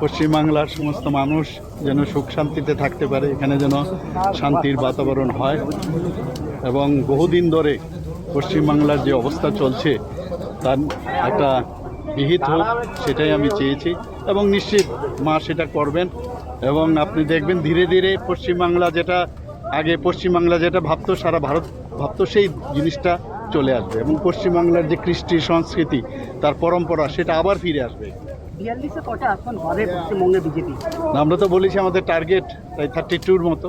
পশ্চিমবাংলার সমস্ত মানুষ যেন সুখ শান্তিতে থাকতে পারে, এখানে যেন শান্তির বাতাবরণ হয়। এবং বহুদিন ধরে পশ্চিমবাংলার যে অবস্থা চলছে, তার একটা বিহিত হোক, সেটাই আমি চেয়েছি। এবং নিশ্চিত মা সেটা করবেন। এবং আপনি দেখবেন ধীরে ধীরে পশ্চিমবাংলা যেটা, আগে পশ্চিমবাংলা যেটা ভাবতো, সারা ভারত ভাবতো, সেই জিনিসটা চলে আসবে। এবং পশ্চিমবাংলার যে কৃষ্টি সংস্কৃতি, তার পরম্পরা, সেটা আবার ফিরে আসবে। বিয়াল্লিশে কটা আসন পশ্চিমবঙ্গে বিজেপি? আমরা তো বলেছি আমাদের টার্গেট তাই থার্টি টুর মতো।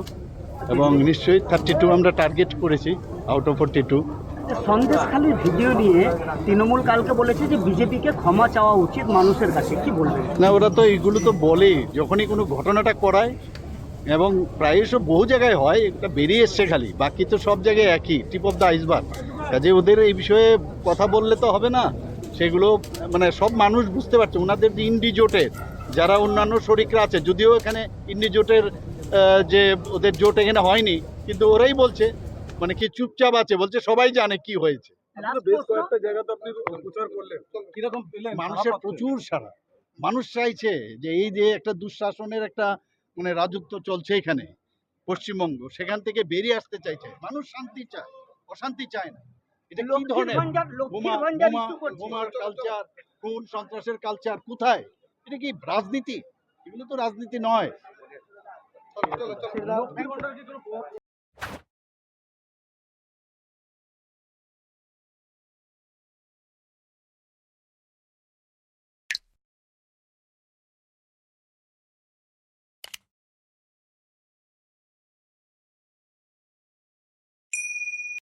এবং নিশ্চয়ই থার্টি টু আমরা টার্গেট করেছি আউট অফ ফোর্টি টু সন্দেশখালীর ভিডিও নিয়ে তৃণমূল কালকে বলেছে যে বিজেপিকে ক্ষমা চাওয়া উচিত মানুষের কাছে। কি বলবেন? না ওরা তো এইগুলো তো বলেই যখনই কোনো ঘটনাটা করায় এবং প্রায়শ বহু জায়গায় হয় এটা বেরিয়ে এসছে খালি বাকি তো সব জায়গায় একই টিপ অফ দ্য আইসবার কাজে ওদের এই বিষয়ে কথা বললে তো হবে না। সেগুলো মানে সব মানুষ বুঝতে পারছে ওনাদের যে ইন্ডিজোটের যারা অন্যান্য শরিকরা আছে যদিও এখানে ইন্ডিজোটের যে ওদের জোট এখানে হয়নি কিন্তু ওরাই বলছে মানে কি চুপচাপ আছে বলছে সবাই জানে কি হয়েছে। মানুষের প্রচুর সারা মানুষ চাইছে যে এই যে একটা দুঃশাসনের একটা মানে রাজত্ব চলছে এখানে পশ্চিমবঙ্গ সেখান থেকে বেরিয়ে আসতে চাইছে। মানুষ শান্তি চায় অশান্তি চায় না। এটা কি ধরনের। বোমার কালচার খুন সন্ত্রাসের কালচার কোথায়? এটা কি রাজনীতি? এগুলো তো রাজনীতি নয়।